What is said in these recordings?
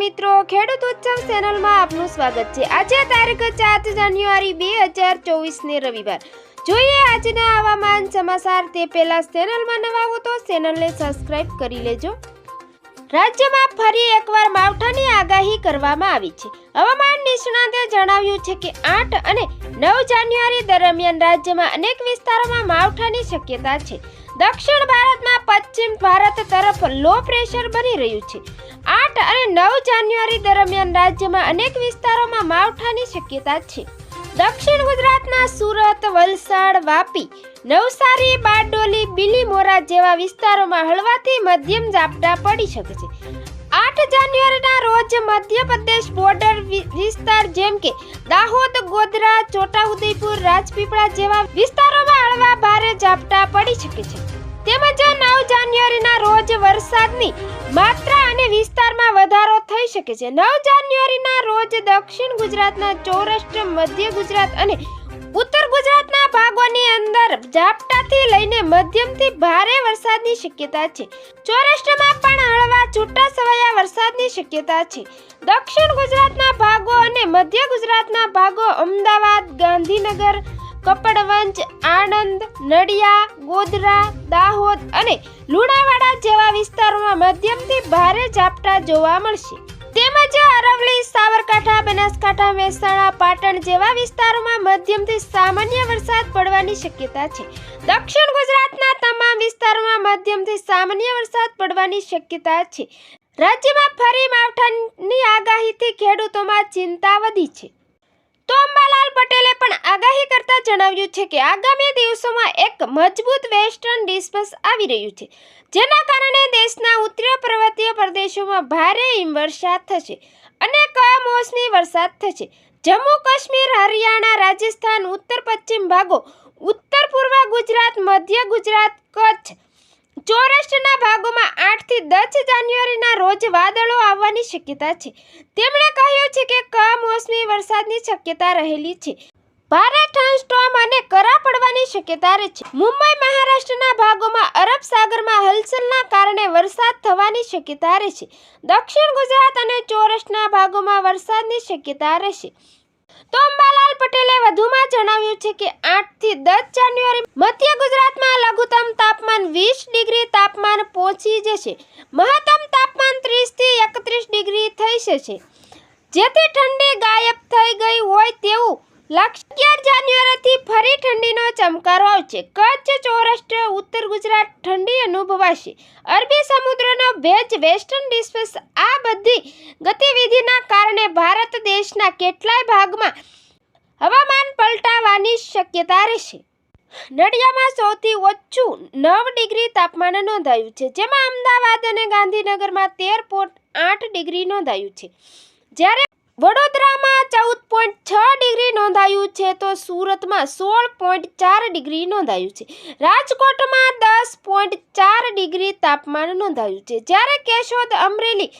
મિત્રો, ખેડૂત ઉત્સવ ચેનલમાં આપનું સ્વાગત છે. આજે તારીખ સાત જાન્યુઆરી બે હજાર ચોવીસને રવિવાર. જોઈએ આજના હવામાન સમાચાર, તે પહેલા ચેનલમાં નવા હો તો ચેનલને સબસ્ક્રાઇબ કરી લેજો. રાજ્યમાં ફરી એકવાર માવઠાની આગાહી કરવામાં આવી છે. હવામાન નિષ્ણાતે જણાવ્યું છે કે આઠ અને નવ જાન્યુઆરી દરમિયાન રાજ્યમાં અનેક વિસ્તારોમાં માવઠાની શક્યતા છે. દક્ષિણ ભારતમાં પશ્ચિમ ભારત તરફ લો પ્રેશર બની રહ્યું છે. આઠ અને નવ જાન્યુઆરી દરમિયાન રાજ્યમાં અનેક વિસ્તારોમાં માવઠાની શક્યતા છે. દક્ષિણ ગુજરાતના સુરત, વલસાડ, વાપી, નવસારી, બારડોલી, બિલીમોરા જેવા વિસ્તારોમાં હળવાથી મધ્યમ ઝાપટા પડી શકે છે. આઠ જાન્યુઆરીના રોજ મધ્યપ્રદેશ બોર્ડર વિસ્તાર જેમ કે દાહોદ, ગોધરા, છોટાઉદેપુર, રાજપીપળા જેવા વિસ્તારોમાં હળવા ભારે ઝાપટા પડી શકે છે. તેમજ નવ જાન્યુઆરીના રોજ વરસાદની માત્રા અને વિસ્તારમાં વધારો થઈ શકે છે. નવ જાન્યુઆરીના રોજ દક્ષિણ ગુજરાતના સૌરાષ્ટ્ર, મધ્ય ગુજરાત અને ઉત્તર ગુજરાતના ભાગોની અંદર ઝાપટાથી લઈને મધ્યમથી ભારે વરસાદની શક્યતા છે. સૌરાષ્ટ્રમાં પણ હળવા છૂટા સવાયા વરસાદની શક્યતા છે. દક્ષિણ ગુજરાતના ભાગો અને મધ્ય ગુજરાતના ભાગો અમદાવાદ, ગાંધીનગર કપડવંજ, આણંદ, નડિયા, ગોધરા, દાહોદ અને લુણાવાડા જેવા વિસ્તારોમાં મધ્યમથી ભારે ઝાપટા જોવા મળશે. તેમજ અરવલ્લી, સાબરકાંઠા, બનાસકાંઠા, મહેસાણા, પાટણ જેવા વિસ્તારોમાં મધ્યમથી સામાન્ય વરસાદ પડવાની શક્યતા છે. દક્ષિણ ગુજરાતના તમામ વિસ્તારોમાં મધ્યમથી સામાન્ય વરસાદ પડવાની શક્યતા છે. રાજ્યમાં ફરી માવઠાની આગાહીથી ખેડૂતોમાં ચિંતા વધી છે. તો અંબાલાલ પટેલે પણ આગાહી કરતા જણાવ્યું છે કે આગામી દિવસોમાં એક મજબૂત વેસ્ટર્ન ડિસ્પસ આવી રહ્યું છે, જેના કારણે દેશના ઉત્તર પર્વતીય પ્રદેશોમાં ભારે હિમવર્ષા થશે અને કમોસમી વરસાદ થશે. જમ્મુ કાશ્મીર, હરિયાણા, રાજસ્થાન, ઉત્તર પશ્ચિમ ભાગો, ઉત્તર પૂર્વ ગુજરાત, મધ્ય ગુજરાત, કચ્છ સૌરાષ્ટ્રના ભાગોમાં આઠથી દસ જાન્યુઆરીના રોજ વાદળો આવવાની શક્યતા છે. તેમણે કહ્યું છે કે કમોસમી વરસાદની શક્યતા રહેલી છે. ભારે થંડસ્ટોર્મ અને કરા પડવાની શક્યતા રહે છે. મુંબઈ, મહારાષ્ટ્રના ભાગોમાં અરબ સાગરમાં હલચલના કારણે વરસાદ થવાની શક્યતા રહેશે દક્ષિણ ગુજરાત અને સૌરાષ્ટ્રના ભાગોમાં વરસાદની શક્યતા રહેશે. તો અંબાલાલ પટેલે વધુમાં જણાવ્યું છે કે આઠથી દસ જાન્યુઆરી મધ્ય ગુજરાતમાં લઘુત્તમ તાપમાન વીસ ડિગ્રી તાપમાન પહોંચી જશે. મહત્તમ તાપમાન ત્રીસથી એકત્રીસ ડિગ્રી થઈ જશે. જેથી ઠંડી ગાયબ થઈ ગઈ હોય તેવું અગિયાર જાન્યુઆરીથી ફરી ઠંડીનો ચમકારો આવશે. કચ્છ, સૌરાષ્ટ્ર, ઉત્તર ગુજરાત ઠંડી અનુભવાશે. અરબી સમુદ્રનો ભેજ, વેસ્ટર્ન ડિસ્પેસ આ બધી ગતિવિધિના કારણે ભારત દેશના કેટલાય ભાગમાં હવામાન પલટાવાની શક્યતા રહેશે. નડિયામાં સૌથી ઓછું નવ ડિગ્રી તાપમાન નોંધાયું છે, જેમાં અમદાવાદ અને ગાંધીનગરમાં તેર પોઈન્ટ આઠ ડિગ્રી નોંધાયું છે. જ્યારે વડોદરામાં ચૌદ પોઈન્ટ નોંધાયું છે તો સુરતમાં સોળ પોઈન્ટ ચાર ડિગ્રી નોંધાયું છે. રાજકોટમાં દસ પોઈન્ટ ચાર ડિગ્રી તાપમાન નોંધાયું છે. જ્યારે કેશોદ, અમરેલી,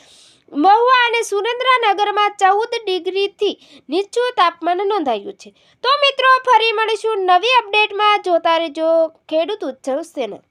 મહુવા અને સુરેન્દ્રનગરમાં ચૌદ ડિગ્રીથી નીચું તાપમાન નોંધાયું છે. તો મિત્રો, ફરી મળીશું નવી અપડેટમાં. જોતા રહેજો ખેડૂત ઉત્સવ ચેનલ.